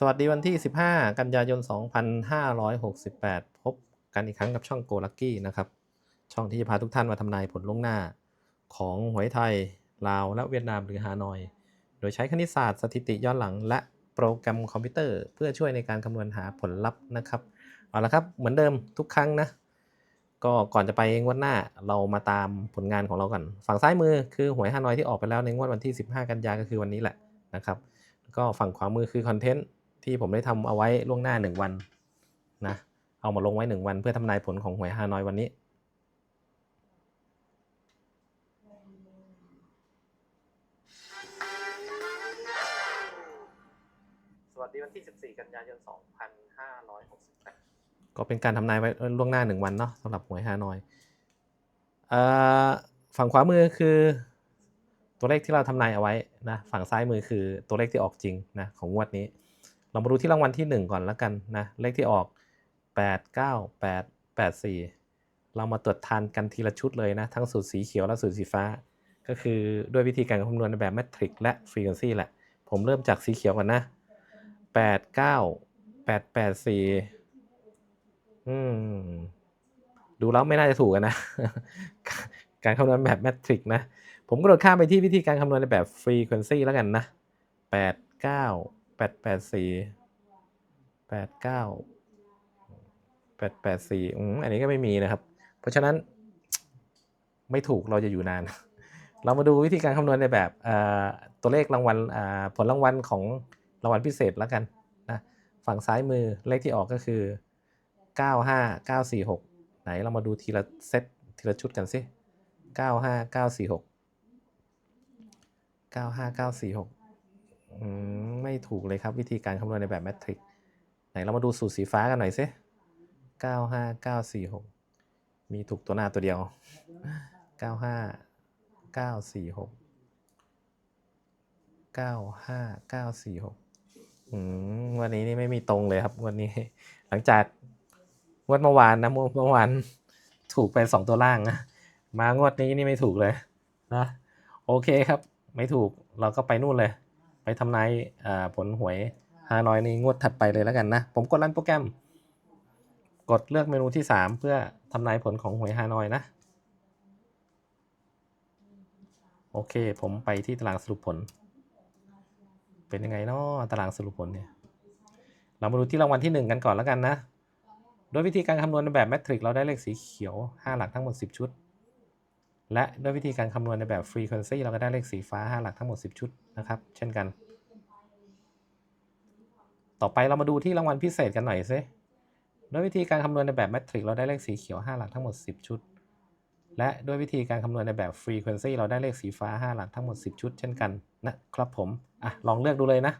สวัสดีวันที่ 15 กันยายน 2568 พบกันอีกครั้งกับช่องโกลักกี้นะครับ ช่องที่จะพาทุกท่านมาทำนายผลล่วงหน้า ของหวยไทย ลาว และเวียดนามหรือฮานอย โดยใช้คณิตศาสตร์สถิติย้อนหลัง และโปรแกรมคอมพิวเตอร์ เพื่อช่วยในการคำนวณหาผลลัพธ์นะครับ เอาละครับ เหมือนเดิมทุกครั้งนะ ก็ก่อนจะไปงวดหน้าเรามาตามผลงานของเราก่อน ฝั่งซ้ายมือคือหวยฮานอยที่ออกไปแล้วในงวดวันที่ 15 กันยาก็คือวันนี้แหละนะครับ ก็ฝั่งขวามือคือคอนเทนต์ ที่ผมได้ทำเอาไว้ล่วงหน้า 1 วันนะเอามาลงไว้ 1 วันเพื่อทำนายผลของหวยฮานอยวันนี้ สวัสดีวันที่ 14 กันยายน 2568 ก็เป็นการทำนายไว้ล่วงหน้า 1 วันเนาะสำหรับหวยฮานอยเอ่อฝั่งขวามือคือตัวเลขที่เราทำนายเอาไว้นะฝั่งซ้ายมือคือตัวเลขที่ออกจริงนะของงวดนี้ เรามาดูที่รางวัลที่ 1 ก่อนแล้วกันนะ เลขที่ออก 8 9 8 8 4 เรามาตรวจทานกันทีละชุดเลยนะ ทั้งสูตรสีเขียวและสูตรสีฟ้า ก็คือด้วยวิธีการคำนวณในแบบแมทริกและฟรีควนซีแหละ ผมเริ่มจากสีเขียวก่อนนะ 8 9 8 8 4 อืม ดูแล้วไม่น่าจะถูกกันนะ การคำนวณแบบแมทริกนะ ผมกระโดดข้ามไปที่วิธีการคำนวณในแบบฟรีควนซีแล้วกันนะ 8 9 8 8 4 8 9 8 8 4อืมอันนี้ก็ไม่มีนะครับ เพราะฉะนั้นไม่ถูกเราจะอยู่นาน เรามาดูวิธีการคำนวณในแบบตัวเลขรางวัลผลรางวัลของรางวัลพิเศษแล้วกันนะฝั่งซ้ายมือเลขที่ออกก็คือ 95 946 ไหนเรามาดูทีละเซตทีละชุดกันสิ 95 946 95 946อืม ไม่ถูกเลยครับ วิธีการคำนวณในแบบแมทริกไหนเรามาดูสูตรสีฟ้ากันหน่อยสิ95 946มีถูกตัวหน้าตัวเดียว95 946 95 946อืมวันนี้นี่ไม่มีตรงเลยครับ วันนี้ หลังจากงวดเมื่อวานนะเมื่อเมื่อวานถูกไปสองตัวล่างนะมางวดนี้นี่ไม่ถูกเลยนะโอเคครับ ไม่ถูกเราก็ไปนู่นเลย ไปทำนายผลหวยฮานอยในงวดถัดไปเลยแล้วกันนะ ผมกดรันโปรแกรม กดเลือกเมนูที่ 3 เพื่อทำนายผลของหวยฮานอยนะ โอเค ผมไปที่ตารางสรุปผล เป็นยังไงเนาะตารางสรุปผลเนี่ย เรามาดูที่รางวัลที่ 1 กันก่อนแล้วกันนะ โดยวิธีการคำนวณในแบบแมทริกเราได้เลขสีเขียว 5 หลักทั้งหมด 10 ชุด และด้วยวิธีการคำนวณในแบบฟรีควนซีเราก็ได้เลขสีฟ้า 5 หลักทั้งหมด 10 ชุดนะครับ เช่นกัน ต่อไปเรามาดูที่รางวัลพิเศษกันหน่อยซิด้วยวิธีการคำนวณในแบบแมทริกเราได้เลขสีเขียว 5 หลักทั้งหมด 10 ชุด และด้วยวิธีการคำนวณในแบบฟรีควนซีเราได้เลขสีฟ้า 5 หลักทั้งหมด 10 ชุด เช่นกันนะครับผมอะลองเลือกดูเลยนะ